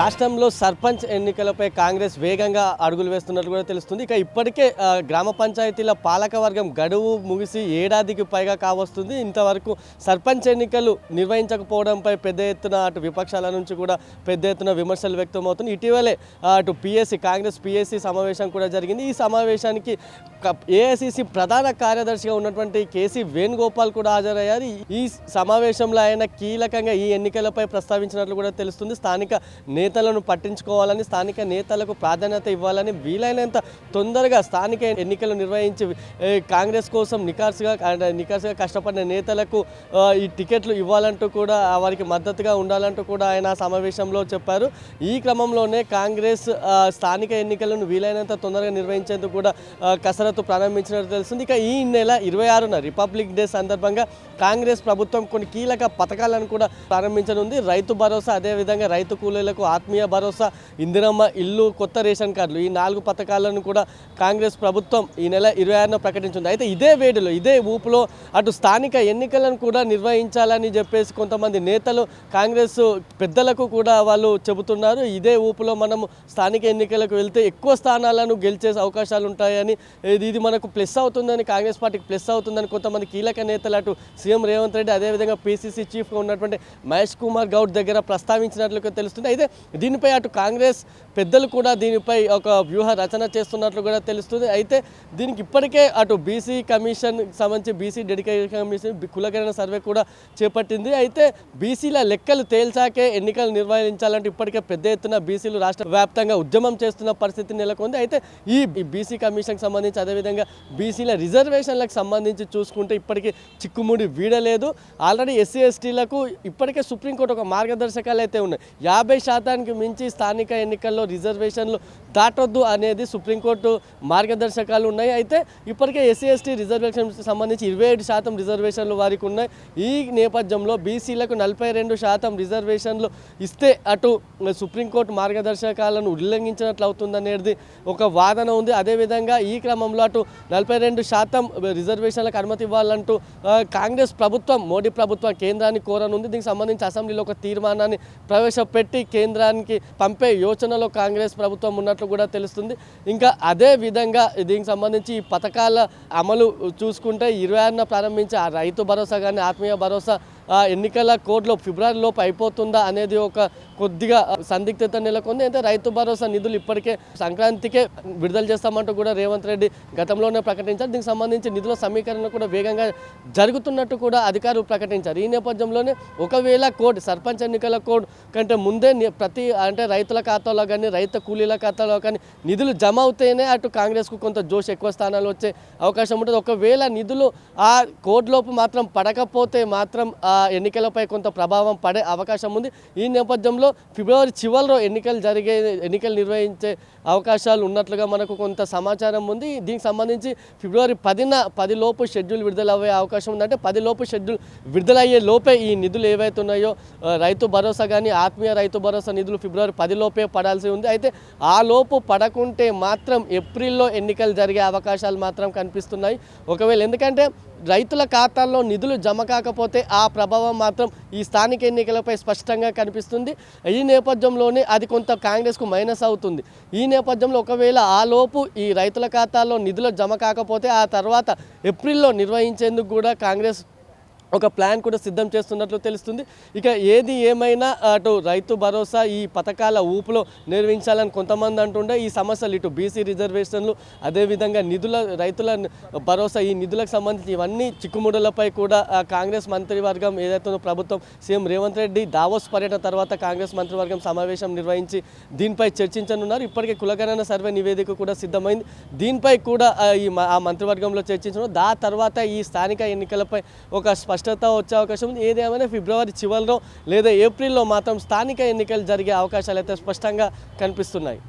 రాష్ట్రంలో సర్పంచ్ ఎన్నికలపై కాంగ్రెస్ వేగంగా అడుగులు వేస్తున్నట్లు కూడా తెలుస్తుంది. ఇక ఇప్పటికే గ్రామ పంచాయతీల పాలకవర్గం గడువు ముగిసి ఏడాదికి పైగా కావస్తుంది. ఇంతవరకు సర్పంచ్ ఎన్నికలు నిర్వహించకపోవడంపై పెద్ద ఎత్తున అటు విపక్షాల నుంచి కూడా పెద్ద ఎత్తున విమర్శలు వ్యక్తమవుతున్నాయి. ఇటీవలే అటు పిఎస్సి కాంగ్రెస్ పిఎస్సి సమావేశం కూడా జరిగింది. ఈ సమావేశానికి ఏఐసిసి ప్రధాన కార్యదర్శిగా ఉన్నటువంటి కేసీ వేణుగోపాల్ కూడా హాజరయ్యారు. ఈ- సమావేశంలో ఆయన కీలకంగా ఈ ఎన్నికలపై ప్రస్తావించినట్లు కూడా తెలుస్తుంది. స్థానిక నేతలను పట్టించుకోవాలని స్థానిక నేతలకు ప్రాధాన్యత ఇవ్వాలని వీలైనంత తొందరగా స్థానిక ఎన్నికలు నిర్వహించి కాంగ్రెస్ కోసం నికార్సుగా అండ్ నికార్సుగా కష్టపడిన నేతలకు ఈ టికెట్లు ఇవ్వాలంటూ కూడా వారికి మద్దతుగా ఉండాలంటూ కూడా ఆయన సమావేశంలో చెప్పారు. ఈ క్రమంలోనే కాంగ్రెస్ స్థానిక ఎన్నికలను వీలైనంత తొందరగా నిర్వహించేందుకు కూడా కసర కసరత్తు ప్రారంభించినట్టు తెలుస్తుంది. ఇక ఈ నెల ఇరవై ఆరున రిపబ్లిక్ డే సందర్భంగా కాంగ్రెస్ ప్రభుత్వం కొన్ని కీలక పథకాలను కూడా ప్రారంభించనుంది. రైతు భరోసా అదేవిధంగా రైతు కూలీలకు ఆత్మీయ భరోసా ఇందిరమ్మ ఇల్లు కొత్త రేషన్ కార్డులు ఈ నాలుగు పథకాలను కూడా కాంగ్రెస్ ప్రభుత్వం ఈ నెల ఇరవై ఆరున ప్రకటించింది. అయితే ఇదే వేడిలో ఇదే ఊపులో అటు స్థానిక ఎన్నికలను కూడా నిర్వహించాలని చెప్పేసి కొంతమంది నేతలు కాంగ్రెస్ పెద్దలకు కూడా వాళ్ళు చెబుతున్నారు. ఇదే ఊపులో మనము స్థానిక ఎన్నికలకు వెళ్తే ఎక్కువ స్థానాలను గెలిచే అవకాశాలు ఉంటాయని ఇది ఇది మనకు ప్లస్ అవుతుందని కాంగ్రెస్ పార్టీకి ప్లస్ అవుతుందని కొంతమంది కీలక నేతలు అటు సీఎం రేవంత్ రెడ్డి అదేవిధంగా పీసీసీ చీఫ్గా ఉన్నటువంటి మహేష్ కుమార్ గౌడ్ దగ్గర ప్రస్తావించినట్లుగా తెలుస్తుంది. అయితే దీనిపై అటు కాంగ్రెస్ పెద్దలు కూడా దీనిపై ఒక వ్యూహ రచన చేస్తున్నట్లు కూడా తెలుస్తుంది. అయితే దీనికి ఇప్పటికే అటు బీసీ కమిషన్ సంబంధించి బీసీ డెడికేషన్ కమిషన్ కులకరణ సర్వే కూడా చేపట్టింది. అయితే బీసీల లెక్కలు తేల్చాకే ఎన్నికలు నిర్వహించాలంటే ఇప్పటికే పెద్ద ఎత్తున బీసీలు రాష్ట్ర వ్యాప్తంగా ఉద్యమం చేస్తున్న పరిస్థితి నెలకొంది. అయితే ఈ బీసీ కమిషన్కి సంబంధించి అదేవిధంగా బీసీల రిజర్వేషన్లకు సంబంధించి చూసుకుంటే ఇప్పటికీ చిక్కుముడి వీడలేదు. ఆల్రెడీ ఎస్సీ ఎస్టీలకు ఇప్పటికే సుప్రీంకోర్టు ఒక మార్గదర్శకాలు అయితే ఉన్నాయి. యాభై శాతానికి మించి స్థానిక ఎన్నికల్లో రిజర్వేషన్లు దాటొద్దు అనేది సుప్రీంకోర్టు మార్గదర్శకాలు ఉన్నాయి. అయితే ఇప్పటికే ఎస్సీ ఎస్టీ రిజర్వేషన్ సంబంధించి ఇరవై ఏడు శాతం రిజర్వేషన్లు వారికి ఉన్నాయి. ఈ నేపథ్యంలో బీసీలకు నలభై రెండు శాతం రిజర్వేషన్లు ఇస్తే అటు సుప్రీంకోర్టు మార్గదర్శకాలను ఉల్లంఘించినట్లు అవుతుందనేది ఒక వాదన ఉంది. అదేవిధంగా ఈ క్రమంలో అటు నలభై రెండు శాతం రిజర్వేషన్లకు అనుమతి ఇవ్వాలంటూ కాంగ్రెస్ ప్రభుత్వం మోడీ ప్రభుత్వం కేంద్రాన్ని కోరనుంది. దీనికి సంబంధించి అసెంబ్లీలో ఒక తీర్మానాన్ని ప్రవేశపెట్టి కేంద్రానికి పంపే యోచనలో కాంగ్రెస్ ప్రభుత్వం ఉన్నట్లు కూడా తెలుస్తుంది. ఇంకా అదే విధంగా దీనికి సంబంధించి ఈ పథకాల అమలు చూసుకుంటే ఇరవై ఆరున ప్రారంభించి ఆ రైతు భరోసా కానీ ఆత్మీయ భరోసా ఎన్నికల కోడ్లో ఫిబ్రవరి లోపు అయిపోతుందా అనేది ఒక కొద్దిగా సందిగ్ధత నెలకొంది. అయితే రైతు భరోసా నిధులు ఇప్పటికే సంక్రాంతికే విడుదల చేస్తామంటూ కూడా రేవంత్ రెడ్డి గతంలోనే ప్రకటించారు. దీనికి సంబంధించి నిధుల సమీకరణ కూడా వేగంగా జరుగుతున్నట్టు కూడా అధికారులు ప్రకటించారు. ఈ నేపథ్యంలోనే ఒకవేళ కోడ్ సర్పంచ్ ఎన్నికల కోడ్ కంటే ముందే ప్రతి అంటే రైతుల ఖాతాలో కానీ రైతు కూలీల ఖాతాలో కానీ నిధులు జమ అవుతేనే అటు కాంగ్రెస్కు కొంత జోష్ ఎక్కువ స్థానాలు వచ్చే అవకాశం ఉంటుంది. ఒకవేళ నిధులు ఆ కోడ్లోపు మాత్రం పడకపోతే మాత్రం ఆ ఎన్నికలపై కొంత ప్రభావం పడే అవకాశం ఉంది. ఈ నేపథ్యంలో ఫిబ్రవరి చివరిలో ఎన్నికలు జరిగే ఎన్నికలు నిర్వహించే అవకాశాలు ఉన్నట్లుగా మనకు కొంత సమాచారం ఉంది. దీనికి సంబంధించి ఫిబ్రవరి పదిన పది లోపు షెడ్యూల్ విడుదలయ్యే అవకాశం ఉందంటే పది లోపు షెడ్యూల్ విడుదలయ్యే లోపే ఈ నిధులు ఏవైతే ఉన్నాయో రైతు భరోసా కానీ ఆత్మీయ రైతు భరోసా నిధులు ఫిబ్రవరి పది లోపే పడాల్సి ఉంది. అయితే ఆ లోపు పడకుంటే మాత్రం ఏప్రిల్లో ఎన్నికలు జరిగే అవకాశాలు మాత్రం కనిపిస్తున్నాయి. ఒకవేళ ఎందుకంటే రైతుల ఖాతాల్లో నిధులు జమ కాకపోతే ఆ ప్రభావం మాత్రం ఈ స్థానిక ఎన్నికలపై స్పష్టంగా కనిపిస్తుంది. ఈ నేపథ్యంలోనే అది కొంత కాంగ్రెస్కు మైనస్ అవుతుంది. ఈ నేపథ్యంలో ఒకవేళ ఆ లోపు ఈ రైతుల ఖాతాల్లో నిధులు జమ కాకపోతే ఆ తర్వాత ఏప్రిల్లో నిర్వహించేందుకు కూడా కాంగ్రెస్ ఒక ప్లాన్ కూడా సిద్ధం చేస్తున్నట్లు తెలుస్తుంది. ఇక ఏది ఏమైనా అటు రైతు భరోసా ఈ పథకాల ఊపులో నిర్వహించాలని కొంతమంది అంటుండే ఈ సమస్యలు ఇటు బీసీ రిజర్వేషన్లు అదేవిధంగా నిధుల రైతుల భరోసా ఈ నిధులకు సంబంధించి ఇవన్నీ చిక్కుముడులపై కూడా కాంగ్రెస్ మంత్రివర్గం ఏదైతే ప్రభుత్వం సీఎం రేవంత్ రెడ్డి దావోస్ పర్యటన తర్వాత కాంగ్రెస్ మంత్రివర్గం సమావేశం నిర్వహించి దీనిపై చర్చించనున్నారు. ఇప్పటికే కులగణన సర్వే నివేదిక కూడా సిద్ధమైంది. దీనిపై కూడా ఈ మ- ఆ మంత్రివర్గంలో చర్చించడం దా తర్వాత ఈ స్థానిక ఎన్నికలపై ఒక స్పష్టత వచ్చే అవకాశం ఉంది. ఏదేమైనా ఫిబ్రవరి చివరిలో లేదా ఏప్రిల్లో మాత్రం స్థానిక ఎన్నికలు జరిగే అవకాశాలు అయితే స్పష్టంగా కనిపిస్తున్నాయి.